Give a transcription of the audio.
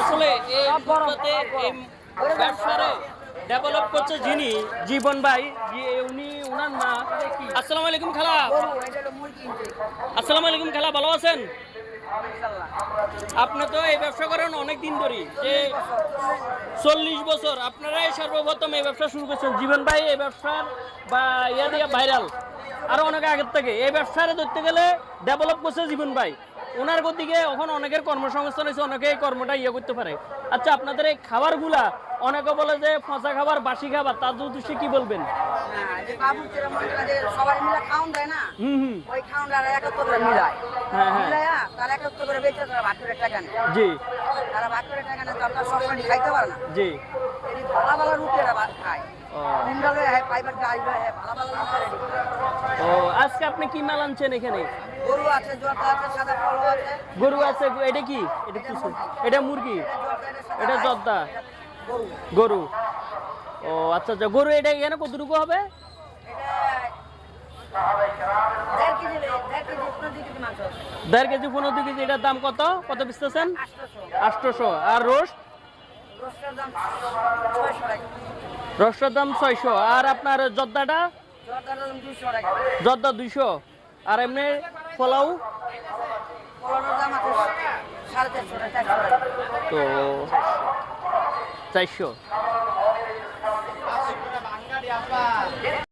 আসলে এই মুহূর্তে এই ব্যবসারে ডেভেলপ করছে যিনি জীবন ভাই উনি, উনার না আসসালামু আলাইকুম খালা। আসসালামু আলাইকুম খালা, ভালো আছেন? আপনি তো এই ব্যবসা করেন অনেক দিন ধরে যে চল্লিশ বছর, আপনারাই সর্বপ্রথম এই ব্যবসা শুরু করছেন। জীবন ভাই, এই ব্যবসার বা ইয়া দিয়ে ভাইরাল। আরও অনেক আগের থেকে। এই ব্যবসারে ধরতে গেলে ডেভেলপ করছে জীবন ভাই। ওনার গতিকে এখন অনেকের কর্মসংস্থান হয়েছে অনেকে এই কর্মটা ইয়ে করতে পারে। আচ্ছা আপনাদের এই খাবারগুলা অনেকে বলে যে পচা খাবার বাসি খাবার তার উদ্দেশ্যে কি বলবেন? জি। ও আজকে আপনি কি মাল আনছেন এখানে? গরু আছে জর্দা আছে সাদা ফল আছে। গরু আছে এটা কি? এটা এটা মুরগি। এটা জর্দা গরু। ও আচ্ছা আচ্ছা গরু এটা এখানে কতটুকু হবে? দেড় কেজি পনেরো কেজি এটার দাম কত? কত বেচতেছেন? আটশোশো আর রোস্ট? রোস্টের দাম রোস্টের দাম ছয়শো। আর আপনার জর্দাটা? জর্দা দুইশো। আর এমনি পোলাও? তো চারশো।